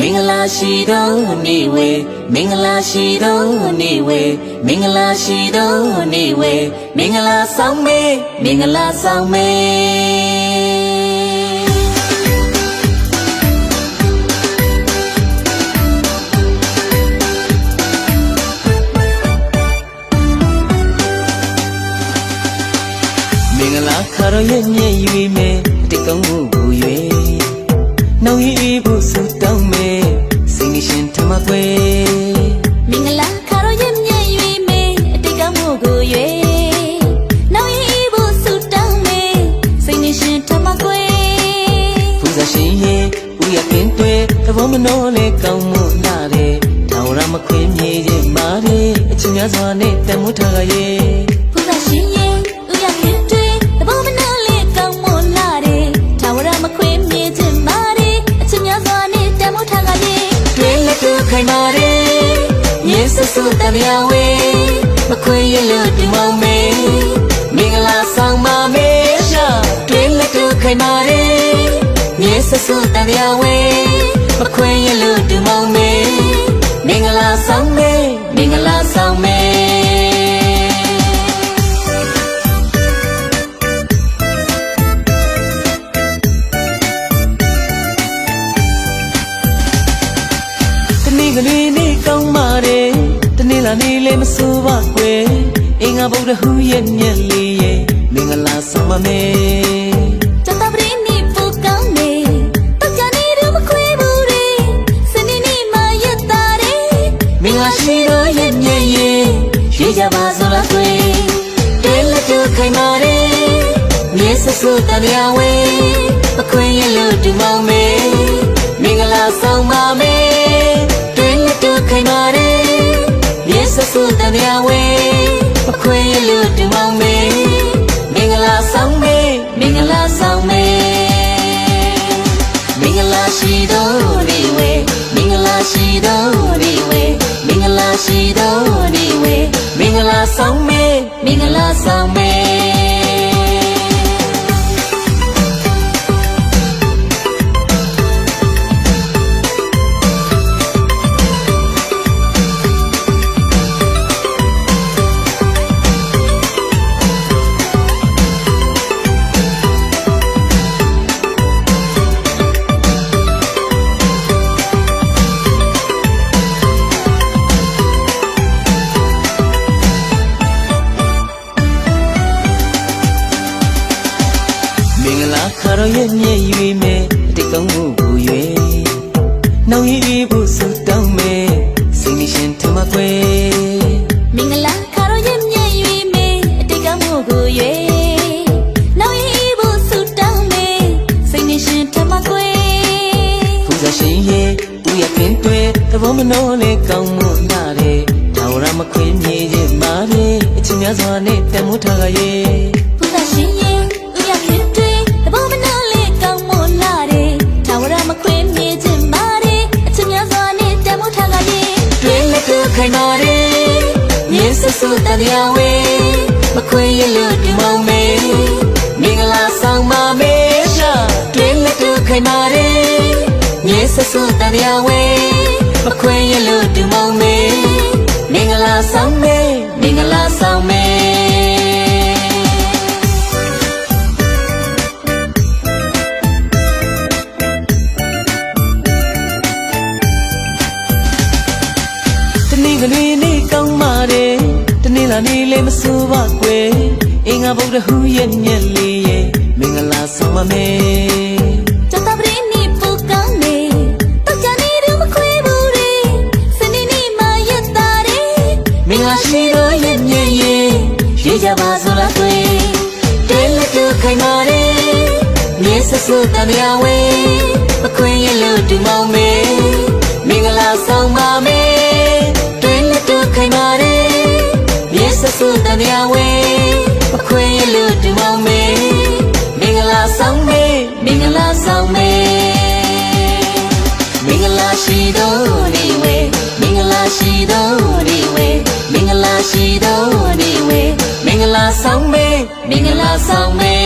မင်္ဂလာရှိသောနေ့ဝေမင်္ဂလာရှိသောနေ့ဝေမင်္ဂလာရှိသောနေ့ဝေမင်္ဂလာဆောင်မေမင်္ဂလာဆောင်မေမင်္ဂလာခါတော့ရဲ့ညက်ရွေးမယ်အတိတ်ကောင်းမှုကိုရွေး နှောင်ရည်ဖို့ဆူတောင်းမယ်စိတ်ရှင်ထမပွဲမင်္ဂလာခါတော့ရဲ့မြဲ့ရွေးမေအတိတ်ကမှုကိုရွေနောက်ရင်ဖို့ဆူတောင်းမေစိတ်နဲ့ရှင်ထမကွယ်ဖူးစာရှင်ရဲ့ဦးရခင်တွေသဘောမနှောလဲကောင်းမှုနာတယ်ထောင်ရမခွင်းမြေရဲ့မာတယ်အချင်းများစွာနဲ့တန်မိုးထားကရဲ့ ခိုင်မာတယ်ယေဆဆူတမယဝေမခွင်းရဲ့လို့ဒီမောင်မေမင်္ဂလာဆောင်ပါမေရှာတွင်လက်တူခိုင်မာတယ်ယေဆဆူတမယဝေမခွင်းရဲ့လို့ဒီမောင်မေမင်္ဂလာဆောင်မေ တနေ့ကလေးနေ့ကောင်းပါတယ်တနေ့လာနေ့လည်းမဆိုးပါကွယ်အင်္ဂါဗုဒ္ဓဟူရဲ့မြက်လေးရဲ့မင်္ဂလာဆောင်ပါမယ်ကျန်တာပရင်းနေပူကောင်းနေတော့ကြနေတော့မခွေဘူးလေစနေနေ့မှရက်တာတယ်မင်္ဂလာရှိတော်ရဲ့မြက်ရဲ့ရွေးကြပါစို့လားကွယ်တဲလက်တို့ခိုင်ပါတယ်မြဲဆဆူတတရားဝဲအခွင့်ရဲ့လို့ဒီမောင်မေမင်္ဂလာဆောင်ပါမယ် င်္တော့ရဲ့မြဲ့ရွေးမယ်အတိတ်ကောင်းမှုကိုရွေးနှောင်ရည်ဖို့ဆူတောင်းမယ်စိတ်နဲ့ရှင်ထမကွယ်မင်္ဂလာခါတော့ရဲ့မြဲ့ရွေးမေအတိတ်ကမှုကိုရွေနောက်ရင်ဖို့ဆူတောင်းမေစိတ်နဲ့ရှင်ထမကွယ်ဖူးစာရှင်ရဲ့ဦးရခင်တွေသဘောမနှောလဲကောင်းမှုနာတယ်ထာဝရမခွင်းမြေရဲ့မာတယ်အချင်းများစွာနဲ့တန်မိုးထားကရဲ့ မြင်းဆဆူတတရားဝေမခွေရလို့ဒီမောင်မေမင်္ဂလာဆောင်ပါမေရှာတွင်လက်ကိုခိုင်မာတယ်မြင်းဆဆူတတရားဝေ နေ့လာနေ့လည်းမဆိုးပါကွယ်အင်္ဂါဗုဒ္ဓဟူရဲ့မြက်လေးရဲ့မင်္ဂလာဆောင်ပါမယ်ကျန်တာပရင်းနေပူကောင်းနေတော့ကြနေတော့မခွေဘူးလေစနေနေ့မှရက်တာတယ်မင်္ဂလာရှိတော်ရဲ့မြက်ရဲ့ရွေးကြပါစို့လားကွယ်တဲလက်တို့ခိုင်ပါတယ်မြဲဆဆူတမယဝဲမခွင့်ရဲ့လို့ဒီမောင်မေမ တမယဝဲမခွင့်ရဲ့လို့ဒီမောင်မေမင်္ဂလာဆောင်မေမင်္ဂလာဆောင်မေမင်္ဂလာရှိသောနေ့ဝေမင်္ဂလာရှိသောနေ့ဝေမင်္ဂလာရှိသောနေ့ဝေမင်္ဂလာဆောင်မေမင်္ဂလာဆောင်မေ